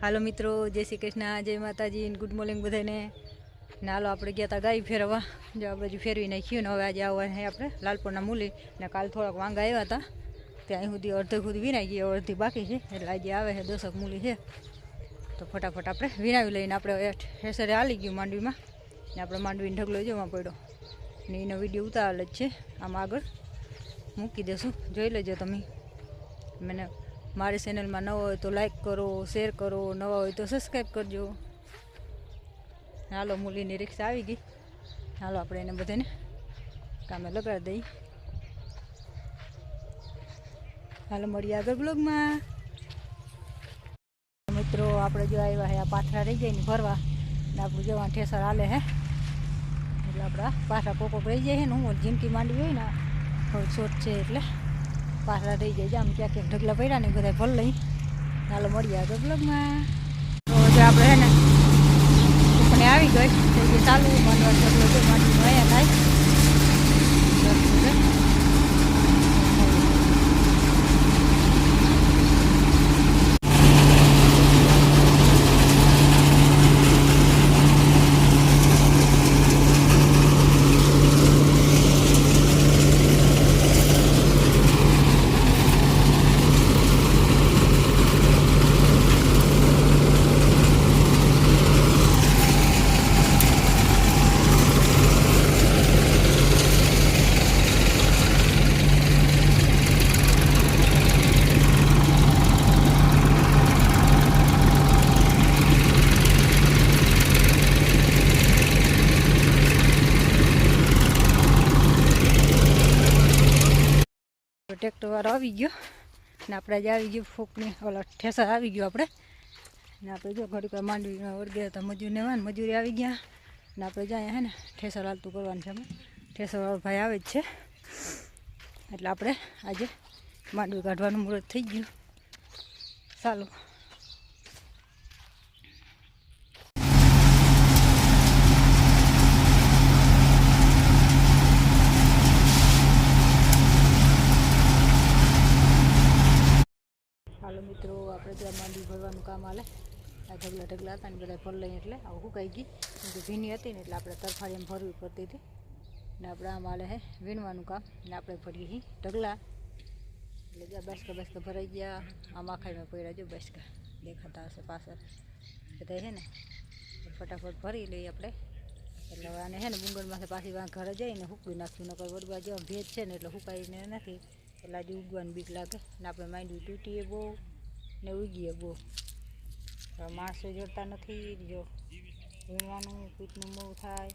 હાલો મિત્રો, જય શ્રી કૃષ્ણ, જય માતાજી ગુડ મોર્નિંગ બધાને ને હાલો આપણે ગયા હતા ગાય ફેરવા જો આ બાજુ ફેરવી નાખ્યું ને હવે આજે આવવા છે આપણે લાલપુરના મૂલી. ને કાલ થોડાક વાંગા આવ્યા હતા ત્યાં સુધી અડધે સુધી વિનાઈ ગયો અડધી બાકી છે. એટલે આજે આવે છે દસક મૂલી છે. તો ફટાફટ આપણે વિનાવી લઈને આપણે હેસરે હાલી ગયું માંડવીમાં. ને આપણે માંડવીને ઢગલો જોવા પડ્યો. ને એનો વીડિયો ઉતારેલ જ છે. આમ આગળ મૂકી દેશું. જોઈ લેજો તમે. મને મારી ચેનલમાં નવા હોય તો લાઈક કરો શેર કરો, નવા હોય તો સબસ્ક્રાઈબ કરજો. હાલો, મૂલીની રિક્ષા આવી ગઈ. હાલો, આપણે એને બધાને કામે લગાડી દઈએ. હાલો, મળીએ આગળ બ્લોગમાં મિત્રો, આપણે જો આવ્યા હે, આ પાથરા રહી જાય ને ભરવા. ને આપણું જવા ઠેસર હાલે હે. એટલે આપણા પાથરા કોકો રહી જાય ને, હું જિંદગી માંડવી હોય ને થોડું શોર્ટ છે એટલે. પાછળ રહી જાય. આમ ક્યાં ક્યાંક ઢગલા પડ્યા ને બધા ભલ. લઈ ચાલો મળીએ આગળ બ્લોગમાં તો જે આપણે હે ને આવી ગઈ ચાલુ માંડવા ઢગલો છે માંડવીનો અહીંયા થાય ટ્રેક્ટર વાળો આવી ગયો. ને આપણે આજે આવી ગયું ફૂકની, ઓલા ઠેસર આવી ગયો આપણે. ને આપણે જો ઘડીક માંડવી વળગ્યા તો મજૂરને વાન મજૂરી આવી ગયા. ને આપણે જાય હે ને ઠેસર હાલતું કરવાનું છે અમે ઠેસર વાળો ભાઈ આવે જ છે. એટલે આપણે આજે માંડવી કાઢવાનું મુહૂર્ત થઈ ગયું. ચાલો. હાલો મિત્રો, આપણે ત્યાં માંડવી ભરવાનું કામ હાલે. આ ઢગલા ઢગલા હતા ને બધા ભર લઈએ એટલે આવું સુકાઈ ગઈ. ભીની હતી ને એટલે આપણે તરફાળી એમ ભરવી પડતી હતી. ને આપણે આમ હાલે હે, વીણવાનું કામ. ને આપણે ભરીએ છીએ ઢગલા. એટલે જ્યાં બાસકા બાસકા ભરાઈ ગયા, આમ આખાઈમાં પડ્યા જો બાસકા. દેખાતા હશે પાછળ. બધા છે ને, ફટાફટ ભરી લઈએ આપણે. એટલે આને છે ને ડુંગરમાંથી પાછી ઘરે જઈને સૂકવી નાખ્યું નકર વડવા જેવા ભેજ છે ને એટલે હુકાઈને નથી. એટલે આજે ઉગવાનું બીક લાગે. ને આપણે માંડવી તૂટીએ બહુ ને ઉગીએ બહુ. માણસો જોડતા નથી, જો વીણવાનું પીઠનું બહુ થાય.